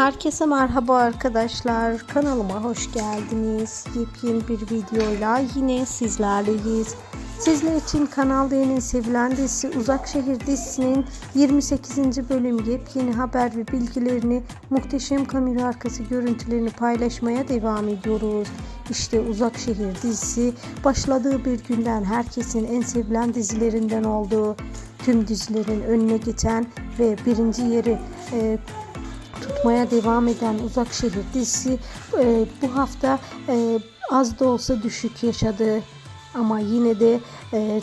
Herkese merhaba arkadaşlar. Kanalıma hoş geldiniz. Yepyeni bir videoyla yine sizlerleyiz. Sizler için Kanal D'nin sevilen dizisi Uzak Şehir dizisinin 28. bölüm yepyeni haber ve bilgilerini muhteşem kamera arkası görüntülerini paylaşmaya devam ediyoruz. İşte Uzak Şehir dizisi başladığı bir günden herkesin en sevilen dizilerinden oldu. Tüm dizilerin önüne geçen ve birinci yeri e, tutmaya devam eden Uzak Şehir dizisi e, bu hafta e, az da olsa düşük yaşadı. Ama yine de e,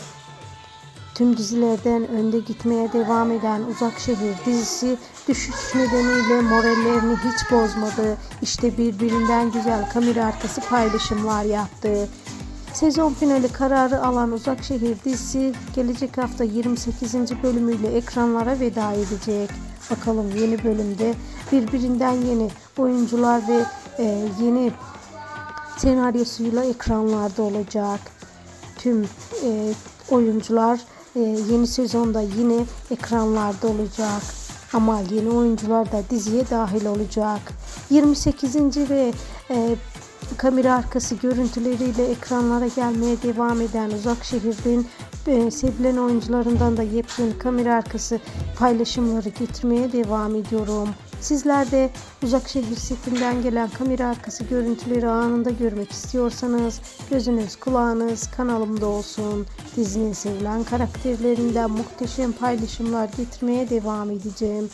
tüm dizilerden önde gitmeye devam eden Uzak Şehir dizisi düşüş nedeniyle morallerini hiç bozmadı. İşte birbirinden güzel kamera arkası paylaşımlar yaptı. Sezon finali kararı alan Uzak Şehir dizisi gelecek hafta 28. bölümüyle ekranlara veda edecek. Bakalım yeni bölümde birbirinden yeni oyuncular ve e, yeni senaryosuyla ekranlarda olacak. Tüm e, oyuncular e, yeni sezonda yine ekranlarda olacak. Ama yeni oyuncular da diziye dahil olacak. 28. ve e, kamera arkası görüntüleriyle ekranlara gelmeye devam eden Uzak Şehir'in e, sevilen oyuncularından da yepyeni kamera arkası paylaşımları getirmeye devam ediyorum. Sizler de Uzak Şehir setinden gelen kamera arkası görüntüleri anında görmek istiyorsanız gözünüz kulağınız kanalımda olsun. Dizinin sevilen karakterlerinden muhteşem paylaşımlar getirmeye devam edeceğim.